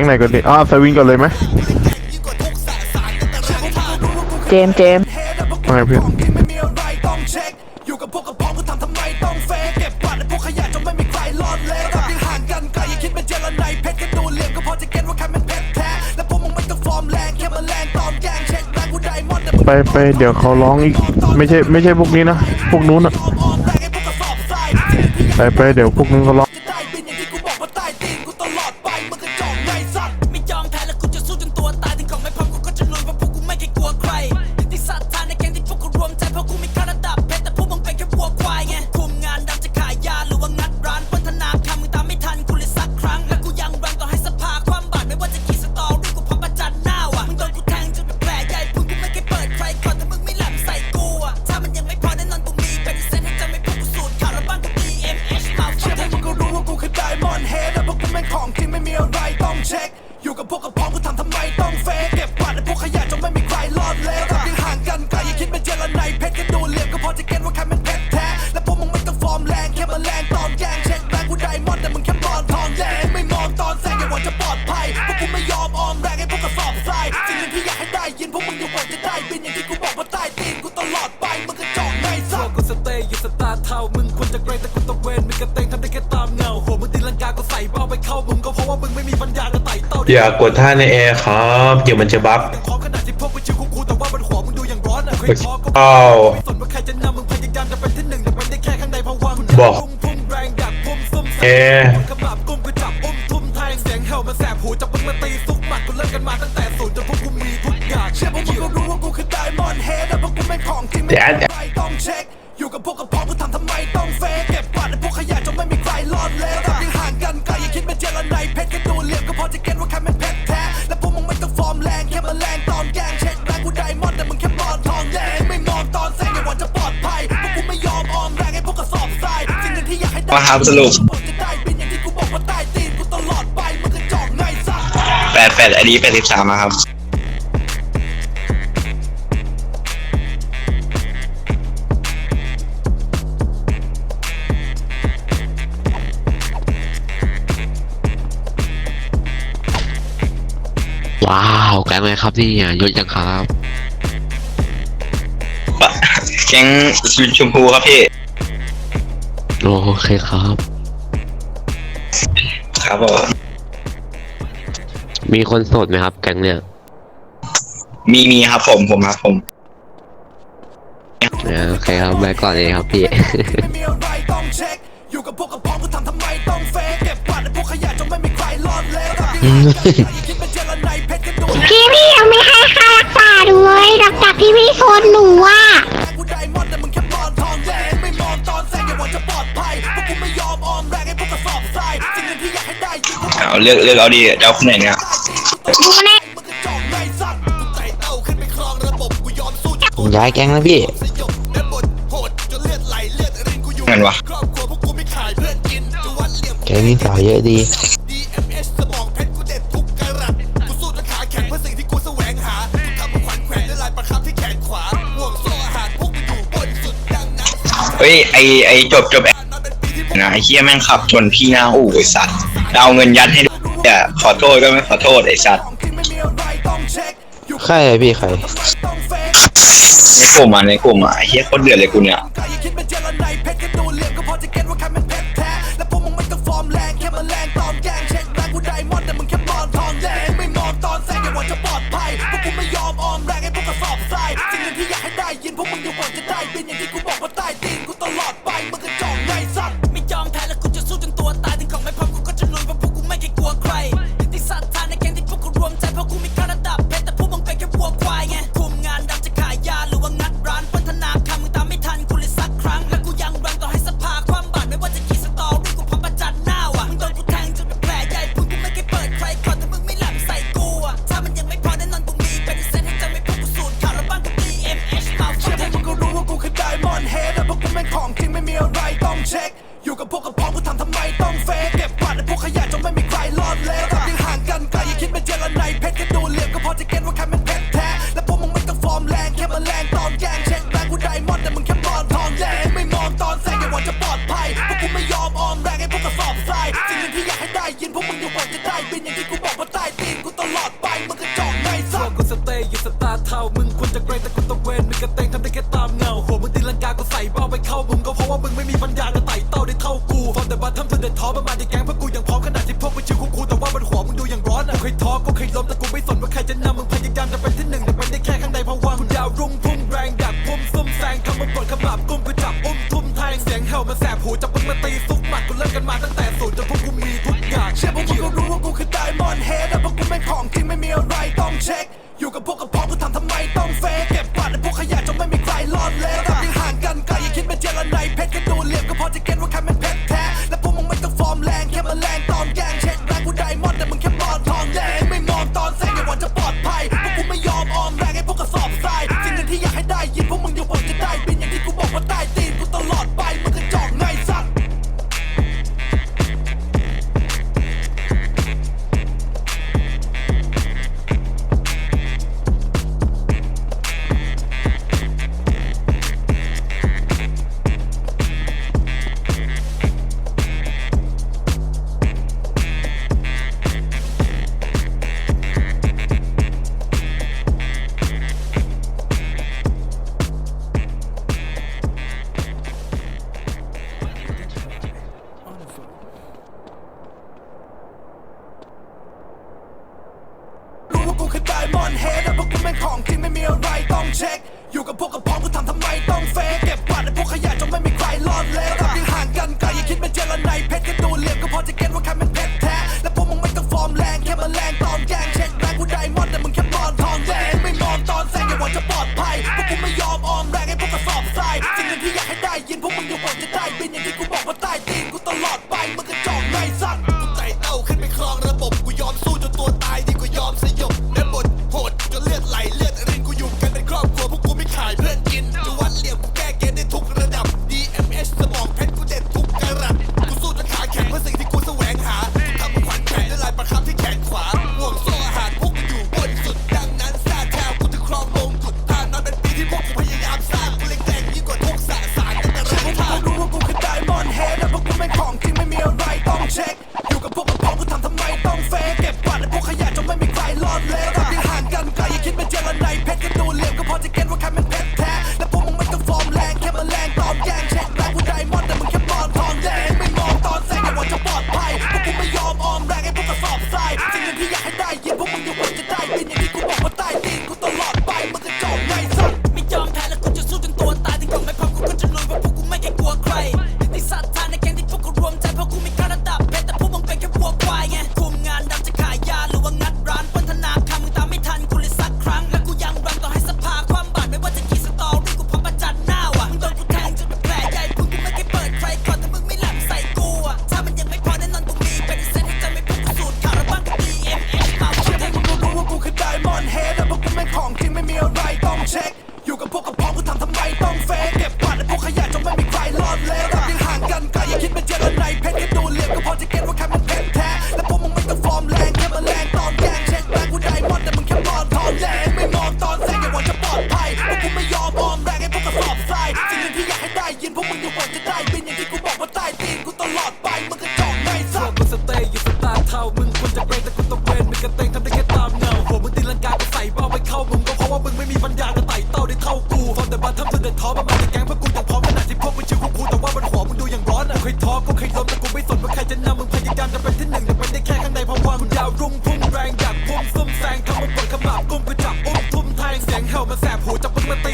ข้างในก่อนดิอ้าวสวิงก่อนเลยไหมเจมเจมอะไรเพื่อนไปไปเดี๋ยวเขาร้องอีก ไม่ใช่ไม่ใช่พวกนี้นะ พวกนู้นอะไปไปเดี๋ยวพวกนู้นเขาร้อง เทามึงควรจะเกรงแต่คุณตะเวนมึกระเตงทำได้แค่ตามเงาโหมึงตีลังกาก็ใส่เบ้าไปเข้ามึงก็เพราะว่ามึงไม่มีปัญญาจะไต่เต้าอย่ากดท่าในแอร์ครับเดี๋ยวมันจะบั๊กขอขนาดที่พวกมึชิวคูคูแต่ว่ามันหัวมึงดูอย่างร้อนอะเคยท้อก็ไม่สนว่าใครจะนำมึงพยายามจะเป็นที่หนึ่งแต่เป็นได้แค่ข้างในพวังบอกพุ่งแรงดักพุ่มซุ่มแซ่บขมับกุ้มกูจับอุ้มทุ่มแทงเสียงเฮลมัแสบหูจับมึงมาตีซุกหมัดกูเลิกกันมาตั้งแต่ศูนย์จนพวกกูมีทุกอย่างเชื่อพวกมึงก็รู้ว่ากูคือไดมอนด์เฮดแต่พวกกูไม่ของจริงไม่ มาครับสรุปแปดแปดอันนี้แปดสิบสามครับว้าวแก๊งอะไครับนี่ยศจังครับ แก๊งชมพูครับพี่ โอเคครับ ครับผมมีคนโสดไหมครับ แก๊งเนี่ย มีมีครับผมผมครับผมโอเคครับไปก่อนเลยครับพี่องครับพี่พี่ยังไม่ให้ค่ารักษาด้วยหลังจากที่พี่โซนหนูอะ เอาเลือกเลือกเอาดีจะเอาคนไหนเนี่ยย้ายแก๊งแล้วพี่เงินวะแก๊งนี้สาวเยอะดีเฮ้ยไอไอจบจบ นะไอ้เฮียแม่งขับชนพี่หน้าอู่ไอ้สัตว์แล้เอาเงินยัดให้แต่ขอโทษก็ไม่ขอโทษไอ้สัตว์ใครอะพี่ใครในกลุ่มอะในกลุ่มอะไอ้เฮียโคตรเดือดเลยกูเนี่ยามึงควรจะเกรงแต่คุณตะเวนมึงกระเตงทำได้แค่ตามเงาหัวมึงตีลังกาก็ใส่เบ้าไปเข้ามึงก็เพราะว่ามึงไม่มีปัญญาจะไต่เต้าได้เท่ากูฟอนแต่บ้านทำจนเดืดท้อประมาณในแก๊งพวกกูยังพร้อมขนาดที่พวกมึงชิวของกูแต่ว่ามันหัวมึงดูอย่างร้อนอะเคยท้อก็เคยล้มแต่กูไม่สนว่าใครจะนำมึงพยายามจะเป็นที่หนึ่งแต่เป็นได้แค่ข้างในพาวงคุณดาวรุ่งพุ่งแรงดักพุ่มซุ่มแซงคำมันกดขมับกุ้มกูจับอุ้มทุ่มแทงเสียงเฮลมันแสบหูจับมึงมาตีซุก ม่งของจริงไม่มีอะไรต้องเช็ค อยู่กับพวกกระพร้อมกูทำทำไมต้องเฟกเก็บกวาดในพวกขยะจนไม่มีใครรอดแล้วกับยังห่างกันไกลอย่าคิดเป็นเจรไนเพชรค่ดูเหลี่ยมก็พอจะเก็ตว่าใครเป็นเพชรแท้ และพวกมึงไม่ต้องฟอร์มแรงแค่มาแรงตอนแกงเช็ค to get what coming ก็เคยล้มแต่กูไม่สนว่าใครจะนำมึงพยายามจะเป็นที่หนึ่งแต่เป็นได้แค่ข้างในพวังดาวรุ่งพุ่งแรงอยากพุ่งซุ่มแซงทำมึงปวดขมับกุมกูจับอุ้มทุ่มแทงเสียงเฮามาแสบหูจับมึงมาตี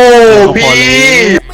Oh, oh